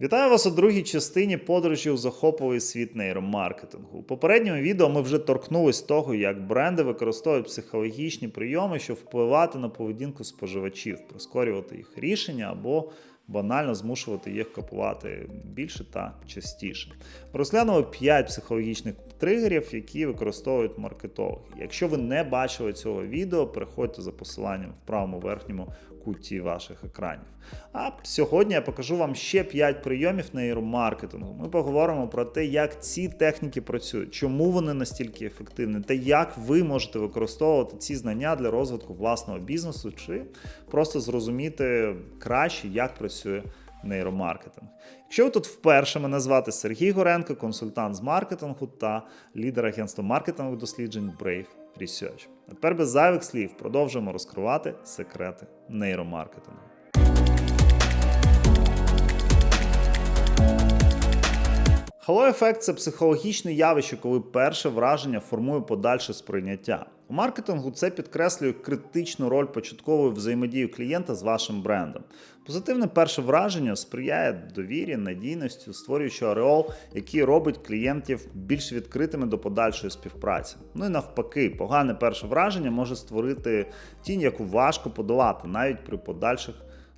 Вітаю вас у другій частині подорожі у захоповий світ нейромаркетингу. У попередньому відео ми вже торкнулись того, як бренди використовують психологічні прийоми, щоб впливати на поведінку споживачів, прискорювати їх рішення або банально змушувати їх купувати більше та частіше. Розглянули 5 психологічних тригерів, які використовують маркетологи. Якщо ви не бачили цього відео, переходьте за посиланням в правому верхньому куті ваших екранів. А сьогодні я покажу вам ще 5 прийомів нейромаркетингу. Ми поговоримо про те, як ці техніки працюють, чому вони настільки ефективні, та як ви можете використовувати ці знання для розвитку власного бізнесу, чи просто зрозуміти краще, як працює нейромаркетинг. Якщо ви тут вперше мене звати Сергій Горенко, консультант з маркетингу та лідер агентства маркетингових досліджень Brave Research. А тепер без зайвих слів продовжуємо розкривати секрети нейромаркетингу. Halo ефект це психологічне явище, коли перше враження формує подальше сприйняття. У маркетингу це підкреслює критичну роль початкової взаємодії клієнта з вашим брендом. Позитивне перше враження сприяє довірі, надійності, створюючи ореол, який робить клієнтів більш відкритими до подальшої співпраці. Ну і навпаки, погане перше враження може створити тінь, яку важко подолати навіть при подальших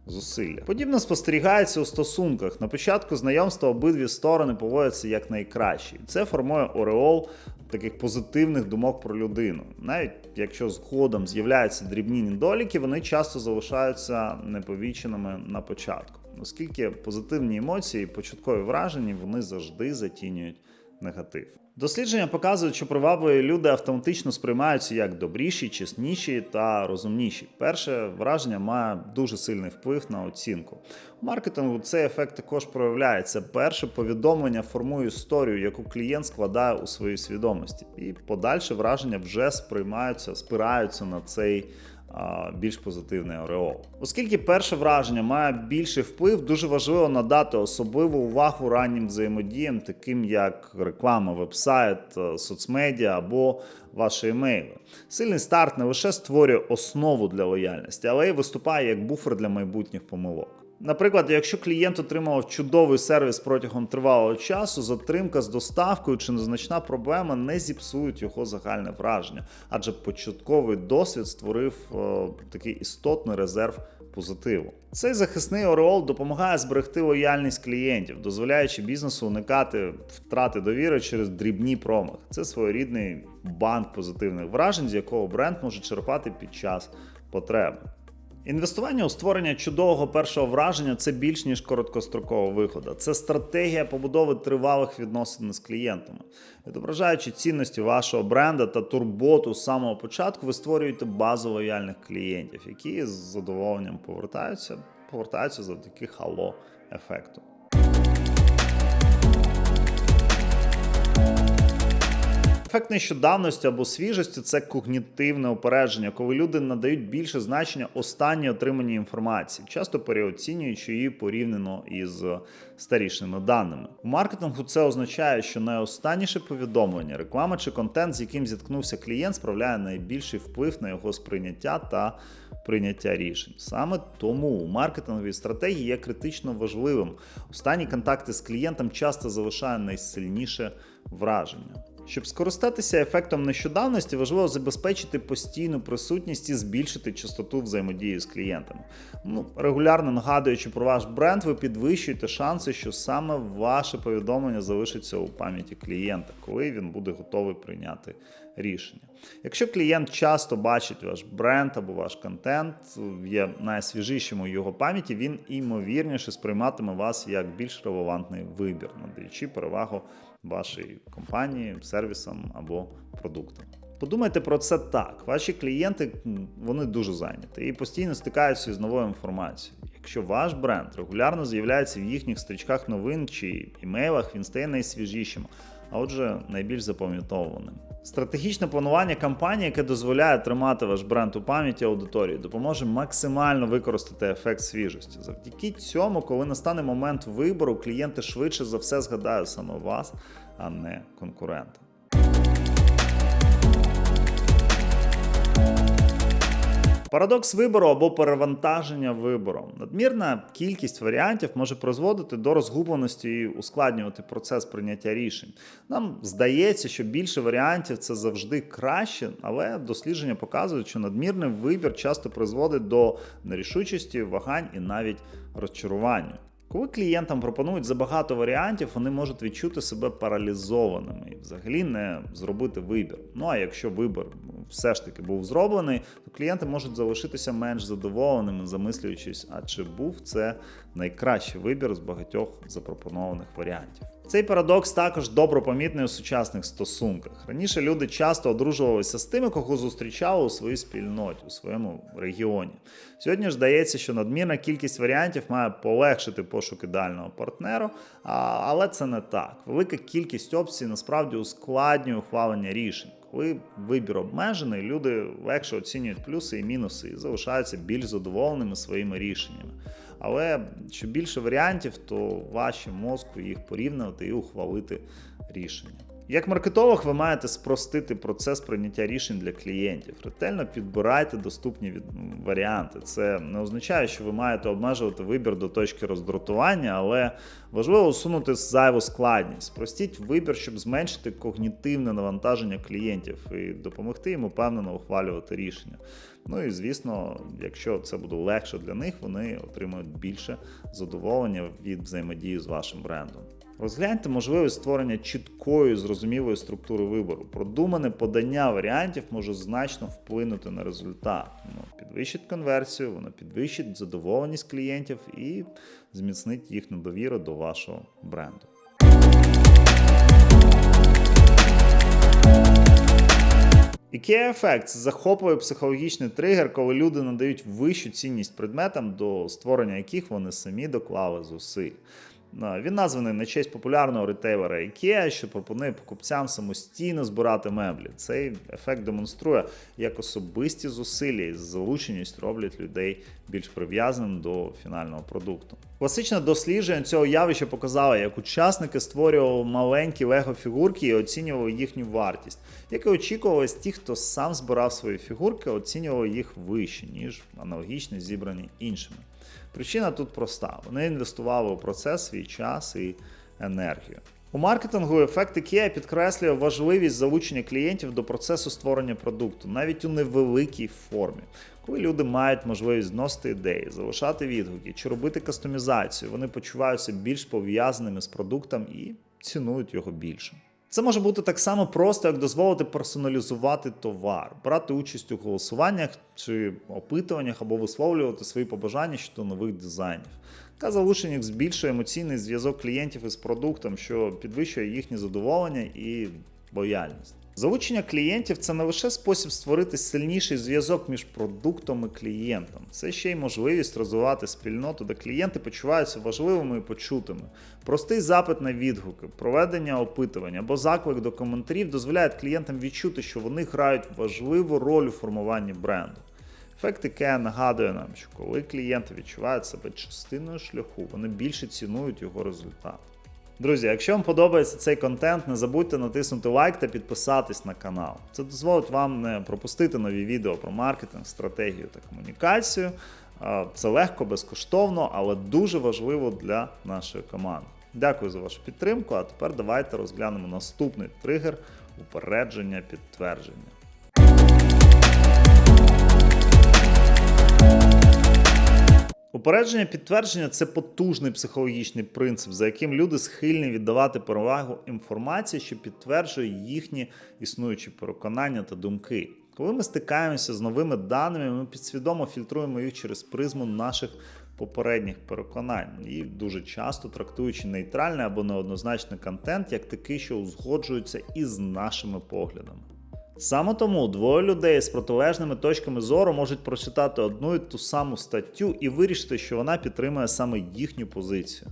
зусилля. Подібно спостерігається у стосунках. На початку знайомства обидві сторони поводяться як найкраще. Це формує ореол таких позитивних думок про людину. Навіть якщо згодом з'являються дрібні недоліки, вони часто залишаються неповіченими на початку. Оскільки позитивні емоції початкові враження вони завжди затінюють негатив. Дослідження показують, що привабливі люди автоматично сприймаються як добріші, чесніші та розумніші. Перше враження має дуже сильний вплив на оцінку. У маркетингу цей ефект також проявляється. Перше повідомлення формує історію, яку клієнт складає у своїй свідомості, і подальше враження вже сприймаються, спираються на цей більш позитивний ореол. Оскільки перше враження має більший вплив, дуже важливо надати особливу увагу раннім взаємодіям, таким як реклама, вебсайт, е, соцмедіа або ваші емейли. Сильний старт не лише створює основу для лояльності, але й виступає як буфер для майбутніх помилок. Наприклад, якщо клієнт отримав чудовий сервіс протягом тривалого часу, затримка з доставкою чи незначна проблема не зіпсують його загальне враження, адже початковий досвід створив о, такий істотний резерв позитиву. Цей захисний ореол допомагає зберегти лояльність клієнтів, дозволяючи бізнесу уникати втрати довіри через дрібні промахи. Це своєрідний банк позитивних вражень, з якого бренд може черпати під час потреби. Інвестування у створення чудового першого враження це більш ніж короткострокова вихода. Це стратегія побудови тривалих відносин з клієнтами. Відображаючи цінності вашого бренда та турботу з самого початку, ви створюєте базу лояльних клієнтів, які з задоволенням повертаються, повертаються завдяки хало ефекту. Ефект нещодавності або свіжості це когнітивне опередження, коли люди надають більше значення останній отриманій інформації, часто переоцінюючи її порівняно із старішими даними. У маркетингу це означає, що найостанніше повідомлення, реклама чи контент, з яким зіткнувся клієнт, справляє найбільший вплив на його сприйняття та прийняття рішень. Саме тому у маркетинговій стратегії є критично важливим. Останні контакти з клієнтом часто залишають найсильніше враження. Щоб скористатися ефектом нещодавності, важливо забезпечити постійну присутність і збільшити частоту взаємодії з клієнтами. Ну, Регулярно нагадуючи про ваш бренд, ви підвищуєте шанси, що саме ваше повідомлення залишиться у пам'яті клієнта, коли він буде готовий прийняти рішення. Якщо клієнт часто бачить ваш бренд або ваш контент, є найсвіжішим у його пам'яті, він імовірніше сприйматиме вас як більш релевантний вибір, надаючи перевагу вашій компанії, сервісом або продуктам. Подумайте про це так. Ваші клієнти вони дуже зайняті і постійно стикаються з новою інформацією. Якщо ваш бренд регулярно з'являється в їхніх стрічках новин чи імейлах, він стає найсвіжішим, а отже, найбільш запам'ятовуваним. Стратегічне планування кампанії, яке дозволяє тримати ваш бренд у пам'яті аудиторії, допоможе максимально використати ефект свіжості. Завдяки цьому, коли настане момент вибору, клієнти швидше за все згадають саме вас, а не конкурента. Парадокс вибору або перевантаження вибором. Надмірна кількість варіантів може призводити до розгубленості і ускладнювати процес прийняття рішень. Нам здається, що більше варіантів це завжди краще, але дослідження показують, що надмірний вибір часто призводить до нерішучості, вагань і навіть розчарування. Коли клієнтам пропонують забагато варіантів, вони можуть відчути себе паралізованими і взагалі не зробити вибір. Ну а якщо вибір все ж таки був зроблений, то клієнти можуть залишитися менш задоволеними, замислюючись, а чи був це найкращий вибір з багатьох запропонованих варіантів. Цей парадокс також добре помітний у сучасних стосунках. Раніше люди часто одружувалися з тими, кого зустрічали у своїй спільноті, у своєму регіоні. Сьогодні ж здається, що надмірна кількість варіантів має полегшити пошук ідеального партнеру, але це не так. Велика кількість опцій насправді ускладнює ухвалення рішень. Коли вибір обмежений, люди легше оцінюють плюси і мінуси і залишаються більш задоволеними своїми рішеннями. Але що більше варіантів, то ваші мозку їх порівнювати і ухвалити рішення. Як маркетолог, ви маєте спростити процес прийняття рішень для клієнтів. Ретельно підбирайте доступні від... варіанти. Це не означає, що ви маєте обмежувати вибір до точки роздратування, але важливо усунути зайву складність. Спростіть вибір, щоб зменшити когнітивне навантаження клієнтів і допомогти їм упевнено ухвалювати рішення. Ну і звісно, якщо це буде легше для них, вони отримують більше задоволення від взаємодії з вашим брендом. Розгляньте можливість створення чіткої, зрозумілої структури вибору. Продумане подання варіантів може значно вплинути на результат. Воно підвищить конверсію, воно підвищить задоволеність клієнтів і зміцнить їхню довіру до вашого бренду. IKEA Effect – це захопливий психологічний тригер, коли люди надають вищу цінність предметам, до створення яких вони самі доклали зусиль. Він названий на честь популярного ретейлера IKEA, що пропонує покупцям самостійно збирати меблі. Цей ефект демонструє, як особисті зусилля і залученість роблять людей більш прив'язаним до фінального продукту. Класичне дослідження цього явища показало, як учасники створювали маленькі лего-фігурки і оцінювали їхню вартість. Як і очікувалось, ті, хто сам збирав свої фігурки, оцінювали їх вище, ніж аналогічно зібрані іншими. Причина тут проста: вони інвестували у процес свій час і енергію. У маркетингу ефект IKEA підкреслює важливість залучення клієнтів до процесу створення продукту, навіть у невеликій формі. Коли люди мають можливість зносити ідеї, залишати відгуки чи робити кастомізацію, вони почуваються більш пов'язаними з продуктом і цінують його більше. Це може бути так само просто, як дозволити персоналізувати товар, брати участь у голосуваннях чи опитуваннях або висловлювати свої побажання щодо нових дизайнів. Та залучення збільшує емоційний зв'язок клієнтів із продуктом, що підвищує їхнє задоволення і лояльність. Залучення клієнтів це не лише спосіб створити сильніший зв'язок між продуктом і клієнтом, це ще й можливість розвивати спільноту, де клієнти почуваються важливими і почутими. Простий запит на відгуки, проведення опитування або заклик до коментарів дозволяють клієнтам відчути, що вони грають важливу роль у формуванні бренду. Ефект IKEA нагадує нам, що коли клієнти відчувають себе частиною шляху, вони більше цінують його результат. Друзі, якщо вам подобається цей контент, не забудьте натиснути лайк та підписатись на канал. Це дозволить вам не пропустити нові відео про маркетинг, стратегію та комунікацію. Це легко, безкоштовно, але дуже важливо для нашої команди. Дякую за вашу підтримку. А тепер давайте розглянемо наступний тригер упередження підтвердження. Упередження підтвердження це потужний психологічний принцип, за яким люди схильні віддавати перевагу інформації, що підтверджує їхні існуючі переконання та думки. Коли ми стикаємося з новими даними, ми підсвідомо фільтруємо їх через призму наших попередніх переконань і дуже часто трактуючи нейтральний або неоднозначний контент як такий, що узгоджується із нашими поглядами. Саме тому двоє людей з протилежними точками зору можуть прочитати одну і ту саму статтю і вирішити, що вона підтримує саме їхню позицію.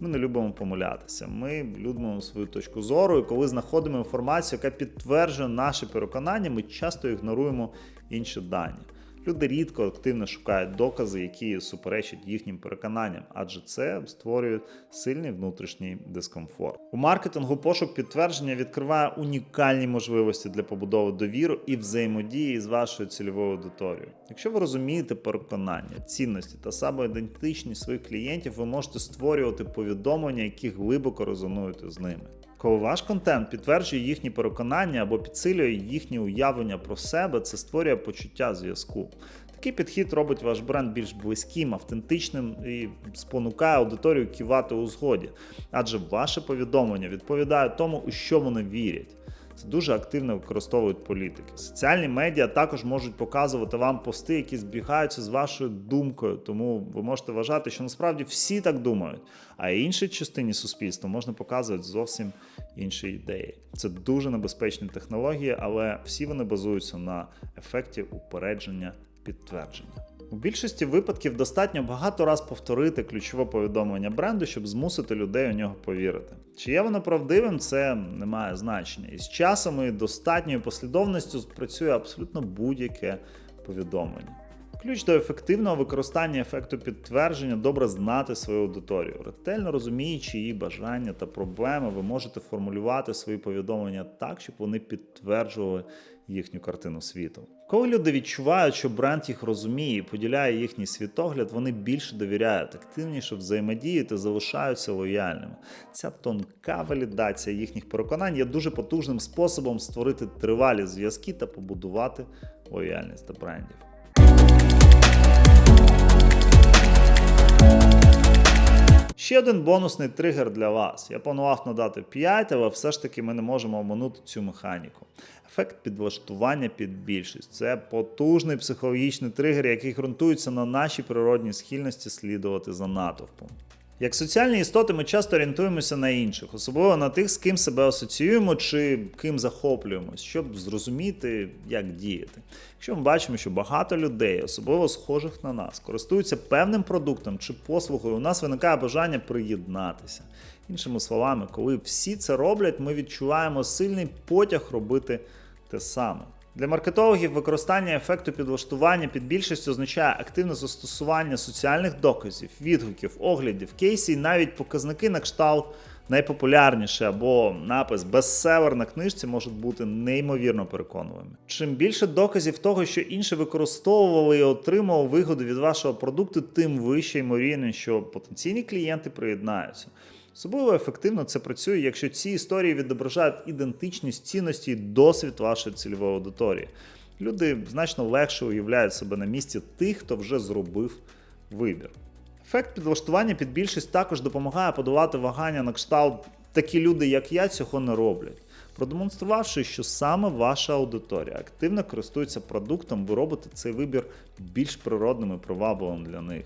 Ми не любимо помилятися. Ми любимо свою точку зору, і коли знаходимо інформацію, яка підтверджує наші переконання, ми часто ігноруємо інші дані. Люди рідко активно шукають докази, які суперечать їхнім переконанням, адже це створює сильний внутрішній дискомфорт. У маркетингу пошук підтвердження відкриває унікальні можливості для побудови довіри і взаємодії з вашою цільовою аудиторією. Якщо ви розумієте переконання, цінності та самоідентичність своїх клієнтів, ви можете створювати повідомлення, які глибоко резонують з ними. Коли ваш контент підтверджує їхні переконання або підсилює їхні уявлення про себе, це створює почуття зв'язку. Такий підхід робить ваш бренд більш близьким, автентичним і спонукає аудиторію кивати у згоді, адже ваше повідомлення відповідає тому, у що вони вірять. Це дуже активно використовують політики. Соціальні медіа також можуть показувати вам пости, які збігаються з вашою думкою, тому ви можете вважати, що насправді всі так думають. А іншій частині суспільства можна показувати зовсім інші ідеї. Це дуже небезпечні технології, але всі вони базуються на ефекті упередження підтвердження. У більшості випадків достатньо багато раз повторити ключове повідомлення бренду, щоб змусити людей у нього повірити. Чи є воно правдивим, це не має значення. І з часом і достатньою послідовністю спрацює абсолютно будь-яке повідомлення. Ключ до ефективного використання ефекту підтвердження добре знати свою аудиторію. Ретельно розуміючи її бажання та проблеми, ви можете формулювати свої повідомлення так, щоб вони підтверджували їхню картину світу. Коли люди відчувають, що бренд їх розуміє і поділяє їхній світогляд, вони більше довіряють, активніше взаємодіють і залишаються лояльними. Ця тонка валідація їхніх переконань є дуже потужним способом створити тривалі зв'язки та побудувати лояльність до брендів. Ще один бонусний тригер для вас. Я планував надати 5, але все ж таки ми не можемо оминути цю механіку. Ефект підлаштування під більшість це потужний психологічний тригер, який ґрунтується на нашій природній схильності слідувати за натовпом. Як соціальні істоти, ми часто орієнтуємося на інших, особливо на тих, з ким себе асоціюємо чи ким захоплюємось, щоб зрозуміти, як діяти. Якщо ми бачимо, що багато людей, особливо схожих на нас, користуються певним продуктом чи послугою, у нас виникає бажання приєднатися. Іншими словами, коли всі це роблять, ми відчуваємо сильний потяг робити те саме. Для маркетологів використання ефекту підлаштування під більшість означає активне застосування соціальних доказів, відгуків, оглядів, кейсів, навіть показники на кшталт найпопулярніше або напис бестселер на книжці можуть бути неймовірно переконливими. Чим більше доказів того, що інші використовували і отримували вигоду від вашого продукту, тим вище ймовірність, що потенційні клієнти приєднаються. Особливо ефективно це працює, якщо ці історії відображають ідентичність цінності і досвід вашої цільової аудиторії. Люди значно легше уявляють себе на місці тих, хто вже зробив вибір. Ефект підлаштування під більшість також допомагає подолати вагання на кшталт такі люди, як я, цього не роблять. Продемонструвавши, що саме ваша аудиторія активно користується продуктом, ви робите цей вибір більш природним і привабливим для них.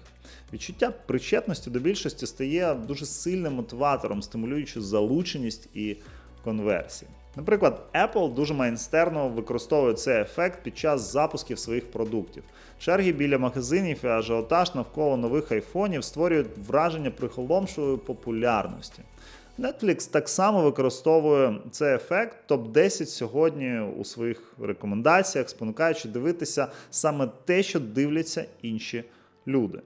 Відчуття причетності до більшості стає дуже сильним мотиватором, стимулюючи залученість і конверсії. Наприклад, Apple дуже майстерно використовує цей ефект під час запусків своїх продуктів. Черги біля магазинів і ажіотаж навколо нових айфонів створюють враження приголомшливої популярності. Netflix так само використовує цей ефект топ-10 сьогодні у своїх рекомендаціях, спонукаючи дивитися саме те, що дивляться інші люди.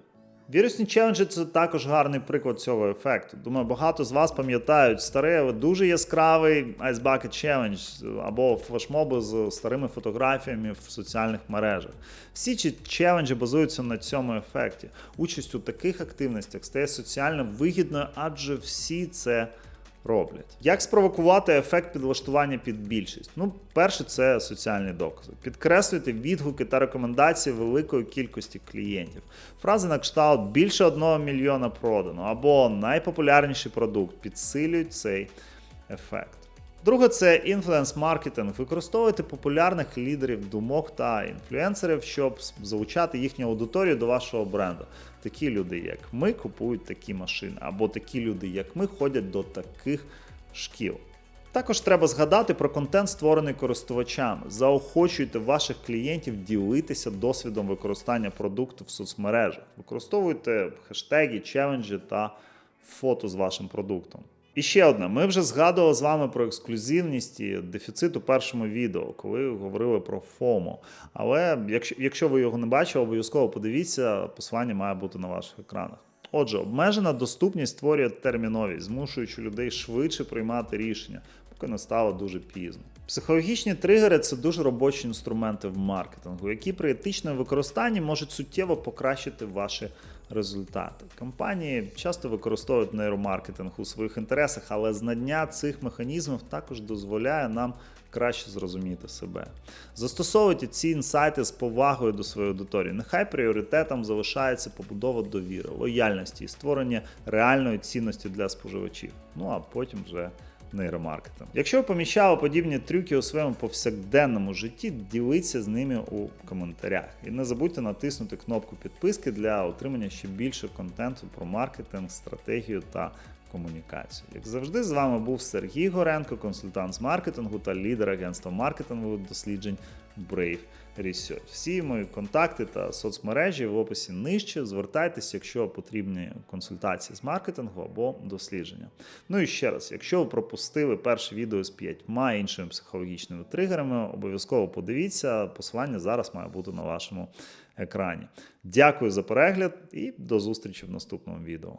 Вірусні челенджі це також гарний приклад цього ефекту. Думаю, багато з вас пам'ятають старий, дуже яскравий Ice Bucket Challenge або флешмоби з старими фотографіями в соціальних мережах. Всі ці челенджі базуються на цьому ефекті. Участь у таких активностях стає соціально вигідною, адже всі це роблять. Як спровокувати ефект підлаштування під більшість? Ну, перше, це соціальні докази. Підкреслюйте відгуки та рекомендації великої кількості клієнтів. Фрази на кшталт більше одного мільйона продано або найпопулярніший продукт підсилюють цей ефект. Друге, це інфлюенс-маркетинг. Використовуйте популярних лідерів думок та інфлюенсерів, щоб залучати їхню аудиторію до вашого бренду. Такі люди, як ми, купують такі машини, або такі люди, як ми, ходять до таких шкіл. Також треба згадати про контент, створений користувачами. Заохочуйте ваших клієнтів ділитися досвідом використання продукту в соцмережах. Використовуйте хештеги, челенджі та фото з вашим продуктом. І ще одне, ми вже згадували з вами про ексклюзивність і дефіцит у першому відео, коли говорили про ФОМО. Але якщо, якщо ви його не бачили, обов'язково подивіться, посилання має бути на ваших екранах. Отже, обмежена доступність створює терміновість, змушуючи людей швидше приймати рішення, поки не стало дуже пізно. Психологічні тригери це дуже робочі інструменти в маркетингу, які при етичному використанні можуть суттєво покращити ваші результати. Компанії часто використовують нейромаркетинг у своїх інтересах, але знання цих механізмів також дозволяє нам краще зрозуміти себе. Застосовуйте ці інсайти з повагою до своєї аудиторії. Нехай пріоритетом залишається побудова довіри, лояльності і створення реальної цінності для споживачів. Ну а потім вже нейромаркетинг. Якщо ви поміщали подібні трюки у своєму повсякденному житті, діліться з ними у коментарях. І не забудьте натиснути кнопку підписки для отримання ще більше контенту про маркетинг, стратегію та комунікацію. Як завжди, з вами був Сергій Горенко, консультант з маркетингу та лідер агентства маркетингових досліджень Brave Research. Всі мої контакти та соцмережі в описі нижче. Звертайтеся, якщо потрібні консультації з маркетингу або дослідження. Ну і ще раз, якщо ви пропустили перше відео з п'ятьма іншими психологічними тригерами, обов'язково подивіться. Посилання зараз має бути на вашому екрані. Дякую за перегляд і до зустрічі в наступному відео.